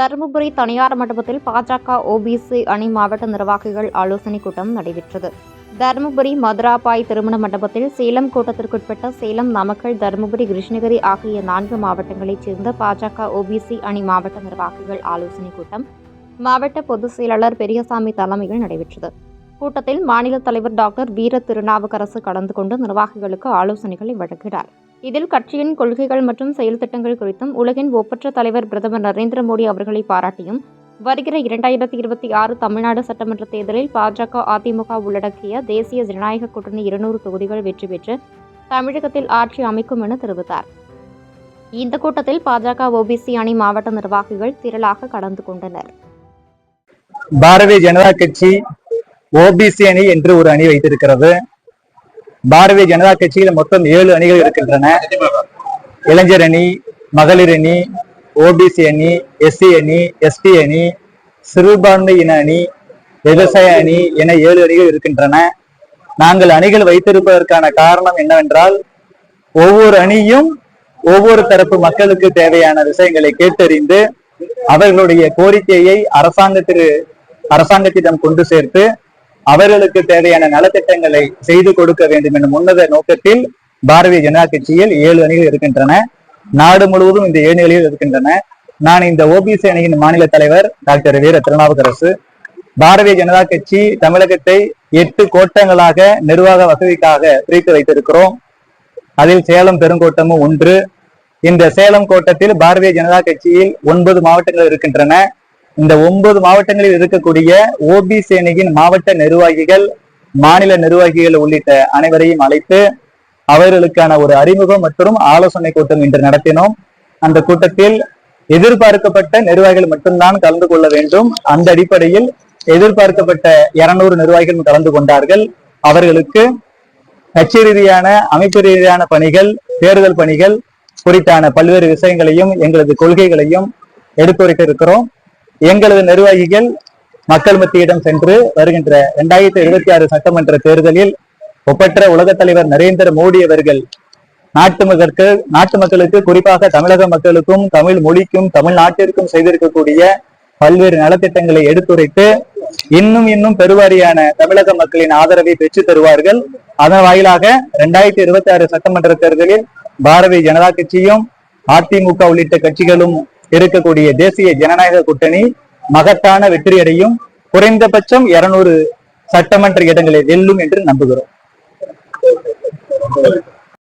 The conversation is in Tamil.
தருமபுரி தனியார் மண்டபத்தில் பாஜக ஓபிசி அணி மாவட்ட நிர்வாகிகள் ஆலோசனைக் கூட்டம் நடைபெற்றது. தருமபுரி மதுராபாய் திருமண மண்டபத்தில் சேலம் கூட்டத்திற்குட்பட்ட சேலம் நாமக்கல் தருமபுரி கிருஷ்ணகிரி ஆகிய நான்கு மாவட்டங்களைச் சேர்ந்த பாஜக ஓபிசி அணி மாவட்ட நிர்வாகிகள் ஆலோசனைக் கூட்டம் மாவட்ட பொதுச் செயலாளர் பெரியசாமி தலைமையில் நடைபெற்றது. கூட்டத்தில் மாநில தலைவர் டாக்டர் வீர திருநாவுக்கரசு கலந்து கொண்டு நிர்வாகிகளுக்கு ஆலோசனைகளை வழங்கினார். இதில் கட்சியின் கொள்கைகள் மற்றும் செயல் திட்டங்கள் குறித்தும் உலகின் ஒப்பற்ற தலைவர் பிரதமர் நரேந்திர மோடி அவர்களை பாராட்டியும் வருகிற இரண்டாயிரத்தி இருபத்தி ஆறு தமிழ்நாடு சட்டமன்ற தேர்தலில் பாஜக அதிமுக உள்ளடக்கிய தேசிய ஜனநாயக கூட்டணி இருநூறு தொகுதிகள் வெற்றி பெற்று தமிழகத்தில் ஆட்சி அமைக்கும் என தெரிவித்தார். இந்த கூட்டத்தில் பாஜக ஓபிசி அணி மாவட்ட நிர்வாகிகள் திரளாக கலந்து கொண்டனர். பாரதிய ஜனதா கட்சி ஓபிசி அணி என்று ஒரு அணி வைத்திருக்கிறது. பாரதிய ஜனதா கட்சியில் மொத்தம் ஏழு அணிகள் இருக்கின்றன. இளைஞர் அணி மகளிர் அணி ஓபிசி அணி எஸ்சி அணி எஸ்டி அணி சிறுபான்மை இன அணி விவசாய அணி என ஏழு அணிகள் இருக்கின்றன. நாங்கள் அணிகள் வைத்திருப்பதற்கான காரணம் என்னவென்றால் ஒவ்வொரு அணியும் ஒவ்வொரு தரப்பு மக்களுக்கு தேவையான விஷயங்களை கேட்டறிந்து அவர்களுடைய கோரிக்கையை அரசாங்கத்திற்கு அரசாங்கத்திடம் கொண்டு சேர்த்து அவர்களுக்கு தேவையான நலத்திட்டங்களை செய்து கொடுக்க வேண்டும் என்ற உன்னத நோக்கத்தில் பாரதிய ஜனதா கட்சியில் ஏழு அணிகள் இருக்கின்றன. நாடு முழுவதும் இந்த ஏழு அணிகள் இருக்கின்றன. நான் இந்த ஓபிசி அணியின் மாநில தலைவர் டாக்டர் வீர திருநாவுக்கரசு. பாரதிய ஜனதா கட்சி தமிழகத்தை எட்டு கோட்டங்களாக நிர்வாக வசதிக்காக பிரித்து வைத்திருக்கிறோம். அதில் சேலம் பெருங்கோட்டமும் ஒன்று. இந்த சேலம் கோட்டத்தில் பாரதிய ஜனதா கட்சியில் ஒன்பது மாவட்டங்கள் இருக்கின்றன. இந்த ஒன்பது மாவட்டங்களில் இருக்கக்கூடிய ஓபி சேனையின் மாவட்ட நிர்வாகிகள் மாநில நிர்வாகிகள் உள்ளிட்ட அனைவரையும் அழைத்து அவர்களுக்கான ஒரு அறிமுகம் மற்றும் ஆலோசனை கூட்டம் இன்று நடத்தினோம். அந்த கூட்டத்தில் எதிர்பார்க்கப்பட்ட நிர்வாகிகள் மட்டும்தான் கலந்து கொள்ள வேண்டும். அந்த அடிப்படையில் எதிர்பார்க்கப்பட்ட இருநூறு நிர்வாகிகள் கலந்து கொண்டார்கள். அவர்களுக்கு கட்சி ரீதியான அமைப்பு ரீதியான பணிகள் தேர்தல் பணிகள் குறித்தான பல்வேறு விஷயங்களையும் எங்களது கொள்கைகளையும் எடுத்துரைக்க இருக்கிறோம். எங்களது நிர்வாகிகள் மக்கள் மத்தியிடம் சென்று வருகின்ற இரண்டாயிரத்தி இருபத்தி ஆறு சட்டமன்ற தேர்தலில் ஒப்பற்ற உலகத் தலைவர் நரேந்திர மோடி அவர்கள் நாட்டு மக்களுக்கு நாட்டு மக்களுக்கு குறிப்பாக தமிழக மக்களுக்கும் தமிழ் மொழிக்கும் தமிழ்நாட்டிற்கும் செய்திருக்கக்கூடிய பல்வேறு நலத்திட்டங்களை எடுத்துரைத்து இன்னும் இன்னும் பெருவாரியான தமிழக மக்களின் ஆதரவை பெற்று தருவார்கள். அதன் வாயிலாக இரண்டாயிரத்தி இருபத்தி ஆறு சட்டமன்ற தேர்தலில் பாரதிய ஜனதா கட்சியும் அதிமுக உள்ளிட்ட கட்சிகளும் இருக்கக்கூடிய தேசிய ஜனநாயக கூட்டணி மகத்தான வெற்றியடையும் குறைந்தபட்சம் இருநூறு சட்டமன்ற இடங்களை வெல்லும் என்று நம்புகிறோம்.